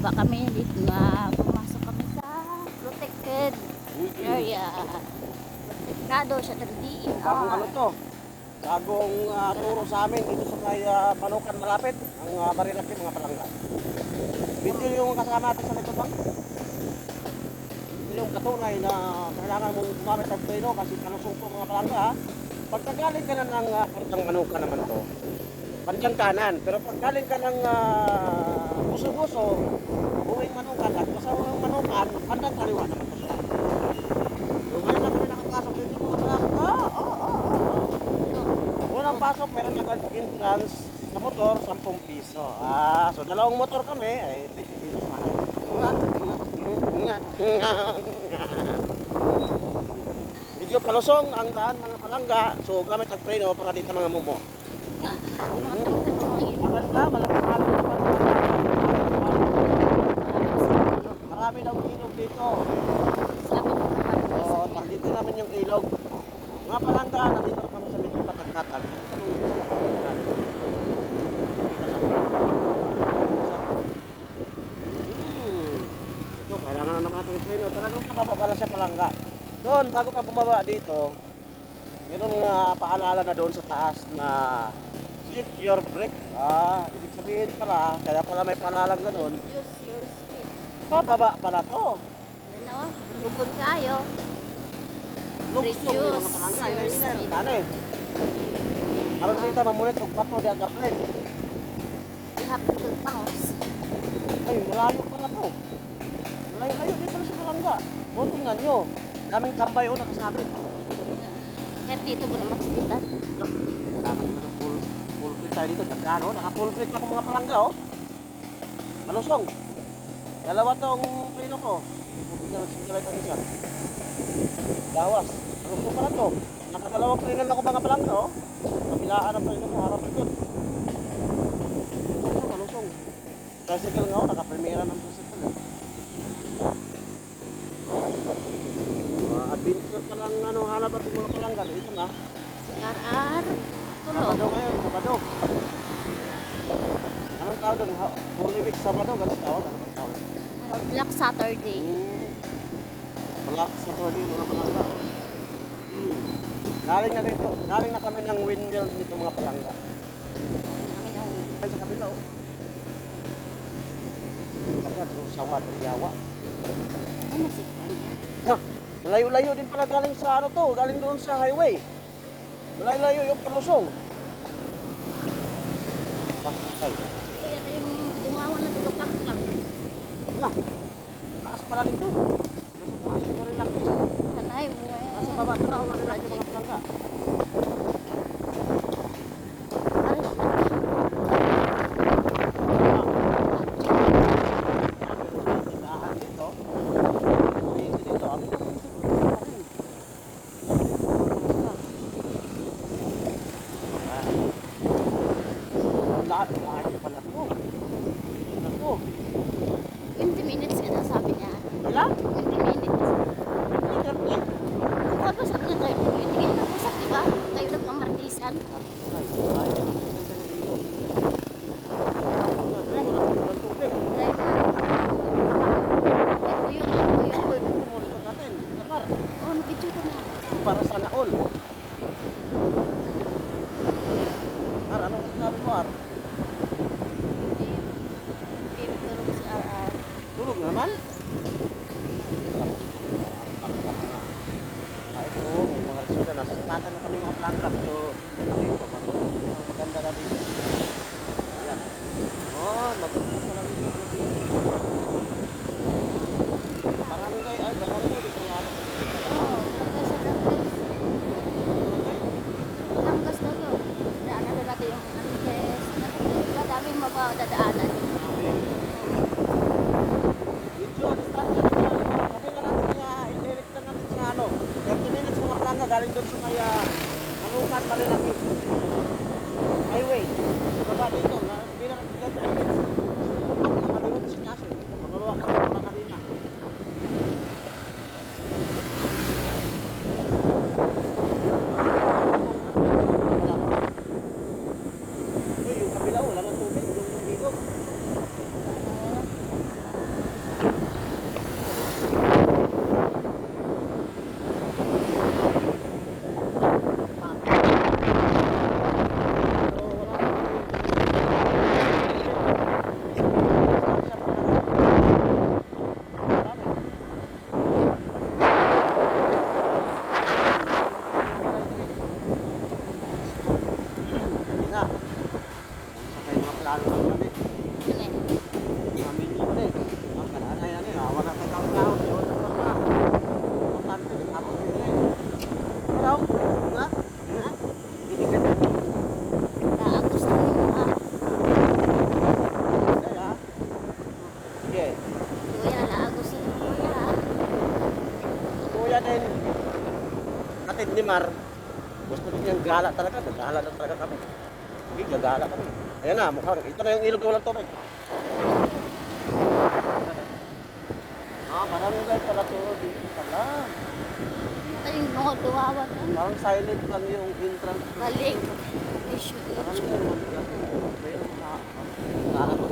Baba kami dito na pumasok kami sa protected area. Protektado siya tagdiin. Bagong ano to? Bagong ah, turo sa amin dito sa may ah, Panukan malapit. Ang uh, Marilaki mga palangga. Video yung kasama natin sa likod bang? Yung katunay na kailangan mong gumamit ng preno kasi kanusong po mga palangga. ha? Pag galing ka na ng uh, partang Manukan naman to, bandang kanan. Pero pag galing ka ng uh, buso-buso, uwing Manukan, at basta uwing Manukan, bandang kaliwa naman to siya. Yung ngayon na kami nakapasok dito mga palangga. Ah, ah, ah, ah. Unang pasok, meron ka entrance sa motor, 10 piso. Ah, so dalawang motor kami, ay dito sa Medyo palusong ang daan mga palangga, so gamit ang preno para dito mga mumo. Malaking halo naman. Marami daw ilog dito. Oo, dito namin yung ilog. Mga palangga, nandito kami sa medyo patagkatan. Hmm. Ito, kailangan na naman yung preno. Talagang nakababa siya palangga. Doon, bago ka bumaba dito, meron nga paalala na doon sa taas na slip your brake. Ah, ibig sabihin pala, kaya pala may paalalang ganoon. Speed. Pababa pala to. Ano? Lugod kayo. Reduce your speed. ano eh. Aron dito mamulit og di ang kapren. You have to bounce. Ay, malayo pala to. Malayo kayo dito sa palangga. Buntingan nyo. Daming tambay o nakasabi. Kahit dito mo na maksitan. Kailangan na ng full, full print tayo dito. Nagkano? Naka full print ako mga palangga oh. Malusong. Dalawa tong prino ko. Kalay pa siya. Gawas. Malusong pala to. Nakadalawang prino ako mga palangga oh. Kabilaan ang prino ko harap ito. Malusong, malusong. Tricycle nga oh. Naka-primera ng tricycle eh. Uh, adventure pa lang ano, hanap at mga palangga. Dito na. RR. Sabado Tulog. ngayon, Sabado. Anong tawag doon? Holy Week Sabado, ganun tawag. Tawag? Black Saturday. Black Saturday, mga palangga. Hmm. Galing na dito. Galing na kami ng windmill dito mga palangga. Kami yung Ay, sa kabila, oh. Kaya, doon sa water, yawa. ano si? Ha, Malayo-layo din pala galing sa ano to, galing doon sa highway. Malayo-layo yung palusong. Ah, ay. Kaya yung dumawa na dito kakak. Lah, taas pala. Nasa taas ko rin lang. Nasa buhay. baba, ito na narinig yung mga palangga. Ay, Tindahan dito. Dito dito, ang lahat, lahat niya pala to. Ano to? 20 minutes ka na sabi niya. Wala? 20 minutes. Internet. Kapag-usap niya kayo. Hindi kayo nag-usap, di ba? Kayo nagmamartisan. Ay, ay, tubig. Dahil ito yun, ito yun. Uy, tumulong natin. Kapar. Oh, nabidyo ko na. para sana all. Ar, anong sinabi mo, Ar? Babe, tulog si RR. Tulog na naman? Ay, ito, may mga resulta. Kami mga plangka. So, na dito. Ayan. Oh, maganda na lang dito. Barangay, ay, barangay. Dito nga. Dangas na to. Daanan na natin yung Andes. Madaming mabadadaanan. 大连的。Kapatid ni Mar, gusto niyang gala talaga. Gagala na talaga kami. Hindi, gagala kami. Ayan na, mukhang, ito na yung ilog na walang tubig. Ah, barangay pala to. Dito pala. Ay, yung mga duwawan. Parang silent lang yung entrance. Balik. Issue. Parang meron. Meron na. Kala ko.